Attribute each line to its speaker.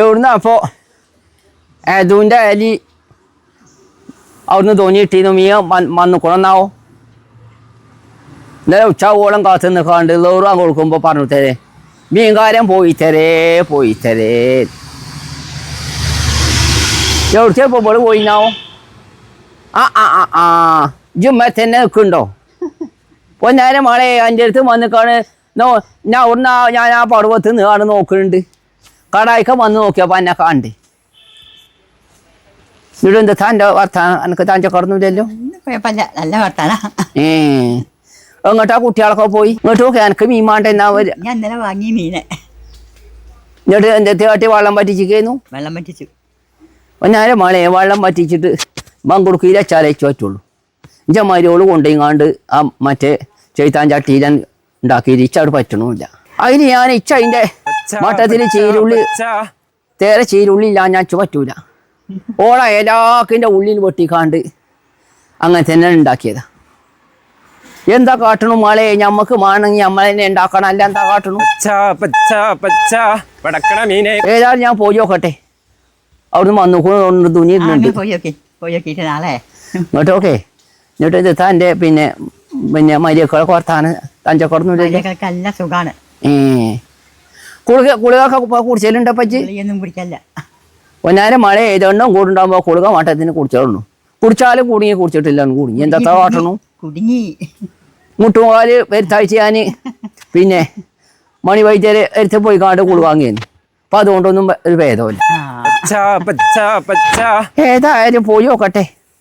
Speaker 1: എവിടുന്ന അപ്പോൾ ഏതൂന്റെ അലി അവിടുന്ന് തോന്നിയിട്ടിരുന്നു മീ വന്നു കൊണന്നാവോ ഇന്നലെ ഉച്ചാവോളം കാത്തു നിൽക്കാണ്ട് ലോറാൻ കൊടുക്കുമ്പോൾ പറഞ്ഞു തരേ മീൻകാരൻ പോയി തരേ പോയി തരേ. എവിടുത്തെ ഇപ്പോൾ പോയിന്നാവോ ആ ആ ആ ആ ജുമ്മ തന്നെ നിൽക്കുന്നുണ്ടോ? പൊന്നാരം മളെ എന്റെ അടുത്ത് വന്നിക്കാണ് ഞാൻ അവിടുന്ന് ഞാൻ ആ പർവത്ത് നിന്ന് ആണ് നോക്കുന്നുണ്ട്. കടായിക്ക വന്ന് നോക്കിയപ്പോൾ എന്നെ കാണ്ട്. ഇവിടെ എന്താ താന്റെ വർത്താനം? എനിക്ക് താന്റെ കടന്നില്ലല്ലോ?
Speaker 2: കുഴപ്പമില്ല. നല്ല വർത്താന.
Speaker 1: ഏ. എങ്ങോട്ടാ കുട്ടികളൊക്കെ പോയി? ഇങ്ങോട്ട് നോക്കി എനിക്ക് മീൻ വേണ്ട എന്നാ വരിക
Speaker 2: ഞാൻ ഇന്നലെ വാങ്ങി മീനെ.
Speaker 1: എന്നിട്ട് എന്റെ തേട്ടി വെള്ളം പറ്റിച്ചിരിക്കുന്നു
Speaker 2: വെള്ളം പറ്റിച്ചു
Speaker 1: പൊന്നാരം മളെ വെള്ളം പറ്റിച്ചിട്ട് മങ്കുടുക്കിയിൽ അച്ചാലയച്ചു പറ്റുള്ളൂ. എന്റെ മരിയോൾ കൊണ്ടുപോയിങ്ങാണ്ട് ആ മറ്റേ ചെയ്ത്താൻ ചട്ടിയിലൻ ഉണ്ടാക്കി ഇച്ചവിടെ പറ്റണമില്ല. അതിന് ഞാൻ ഇച്ച അതിന്റെ മട്ടത്തിൽ ചീരുള്ളി. തേരെ ചീരുള്ളി ഇല്ല ഞാൻ ചുമറ്റൂല ഓള ഏലാക്കിന്റെ ഉള്ളിൽ വെട്ടിക്കാണ്ട് അങ്ങനെ തന്നെ ഉണ്ടാക്കിയതാ. എന്താ കാട്ടണു മാളെ? ഞമ്മക്ക് മാണെങ്കിൽ നമ്മൾ തന്നെ ഉണ്ടാക്കണം. അല്ല എന്താ കാട്ടണു? ഏതായാലും ഞാൻ പോയി നോക്കട്ടെ. അവിടുന്ന് വന്നു.
Speaker 2: തുണി
Speaker 1: എന്നിട്ട് ഓക്കെ എന്നിട്ട് ഇത് തന്റെ പിന്നെ പിന്നെ മരിയക്കളെ
Speaker 2: മഴയൊക്കെ നല്ല സുഖാണ്.
Speaker 1: ഏ. കുളിക കുളികൊക്കെ കുടിച്ചാലുണ്ടോ പച്ചി
Speaker 2: ഒന്നും കുടിക്കല്ല.
Speaker 1: ഒന്നാരം മഴ ഏതെണ്ണം കൂടുണ്ടാകുമ്പോൾ കുളിക മട്ടത്തിന് കുടിച്ചോളൂ കുടിച്ചാലും കുടുങ്ങി കുടിച്ചിട്ടില്ല കുടുങ്ങി. എന്താ കാട്ടണു
Speaker 2: കുടുങ്ങി.
Speaker 1: മുട്ടുമുകാൽ വരുത്താഴ്ച ഞാൻ പിന്നെ മണി വൈദ്യരെ എടുത്ത് പോയി കാണ്ട് കുളി വാങ്ങിയിരുന്നു അപ്പം അതുകൊണ്ടൊന്നും ഒരു ഭേദമില്ല ഏതായാലും പോയി നോക്കട്ടെ.